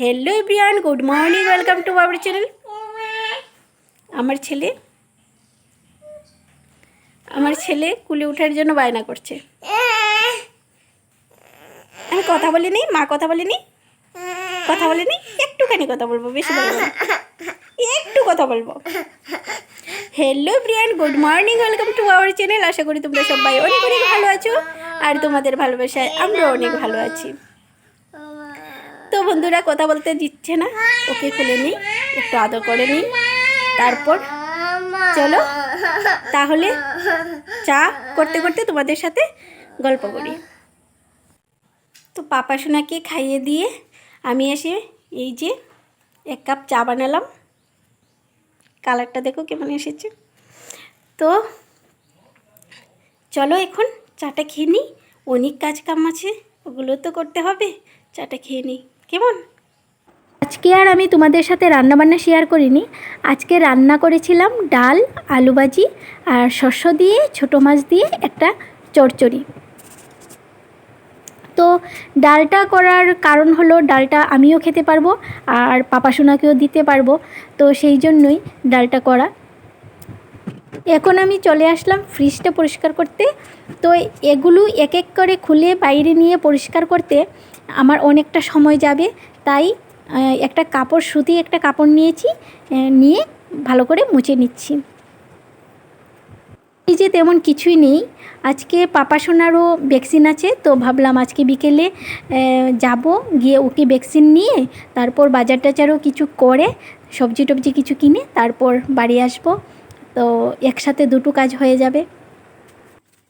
Hello everyone good morning welcome to our channel আমার ছেলে আমার ছেলে কুলে ওঠার জন্য বায়না করছে। আমি কথা বলিনি, মা কথা বলিনি? কথা বলিনি? একটুখানি কথা বলব, বেশি বলব। একটু কথা বলব। Hello Brian good morning welcome to our channel আশা করি তোমরা সবাই অনেক অনেক ভালো আছো, আর তোমাদের ভালোবাসায় আমরা অনেক ভালো আছি। বন্ধুরা কথা বলতে দিচ্ছে না। ওকে খুলে নিই, একটু আদর করে নিই। তারপর চলো, তাহলে চা করতে করতে তোমাদের সাথে গল্প করি। তো পাপা সোনাকে খাইয়ে দিয়ে আমি এসে এই যে এক কাপ চা বানালাম। কালারটা দেখো কেমন এসেছে। তো চলো এখন চাটা খেয়ে নিই। অনেক কাজ কাম আছে, ওগুলো তো করতে হবে। চাটা খেয়ে নিই। কেমন? আজকে আর আমি তোমাদের সাথে রান্নাবান্না শেয়ার করিনি। আজকে রান্না করেছিলাম ডাল, আলু ভাজি আর শস্য দিয়ে, ছোটো মাছ দিয়ে একটা চচ্চড়ি তো ডালটা করার কারণ হলো ডালটা আমিও খেতে পারব আর পাপা সোনাকেও দিতে পারব। তো সেই জন্যই ডালটা করা। এখন আমি চলে আসলাম ফ্রিজটা পরিষ্কার করতে। তো এগুলো এক এক করে খুলে বাইরে নিয়ে পরিষ্কার করতে আমার অনেকটা সময় যাবে, তাই একটা কাপড়, সুতি একটা কাপড় নিয়েছি নিয়ে ভালো করে মুছে নিচ্ছি। যে তেমন কিছুই নেই, আজকে পাপা সোনারও ভ্যাকসিন আছে, তো ভাবলাম আজকে বিকেলে যাব, গিয়ে ওকে ভ্যাকসিন নিয়ে, তারপর বাজার টাজারও কিছু করে, সবজি টবজি কিছু কিনে, তারপর বাড়ি আসব, তো একসাথে দুটো কাজ হয়ে যাবে।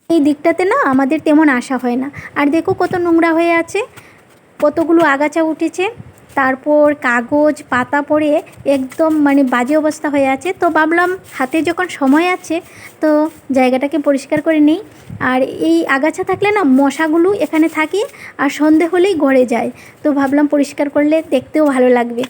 এই দিকটাতে না, আমাদের তেমন আশা হয় না। আর দেখো কত নোংরা হয়ে আছে কতগুলো আগাছা উঠেছে, তারপর কাগজ, পাতা পড়ে একদম মানে বাজে অবস্থা হয়ে আছে। তো ভাবলাম হাতে যখন সময় আছে, তো জায়গাটাকে পরিষ্কার করে নিই। আর এই আগাছা থাকলে না মশাগুলো এখানে থাকে আর সন্ধে হলেই গড়ে যায়। তো ভাবলাম পরিষ্কার করলে দেখতেও ভালো লাগবে।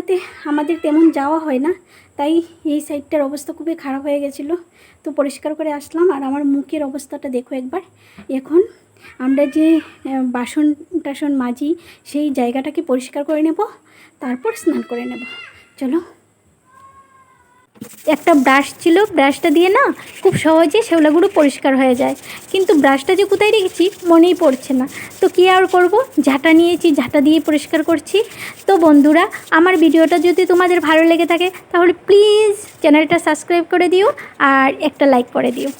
সাইডটাতে আমাদের তেমন যাওয়া হয় না, তাই এই সাইডটার অবস্থা খুবই খারাপ হয়ে গেছিল। তো পরিষ্কার করে আসলাম আর আমার মুখের অবস্থাটা দেখো একবার। এখন আমরা যে বাসন টাসন মাজি সেই জায়গাটাকে পরিষ্কার করে নেব, তারপর স্নান করে নেব। চলো। একটা ব্রাশ ছিল ব্রাশটা দিয়ে না খুব সহজে শ্যাওলাগুলো পরিষ্কার হয়ে যায়। কিন্তু ব্রাশটা যে কোথায় রেখেছি মনেই পড়ছে না। তো কী আর করব? ঝাঁটা নিয়েছি, ঝাঁটা দিয়ে পরিষ্কার করছি। তো বন্ধুরা, আমার ভিডিওটা যদি তোমাদের ভালো লেগে থাকে, তাহলে প্লিজ চ্যানেলটা সাবস্ক্রাইব করে দিও আর একটা লাইক করে দিও।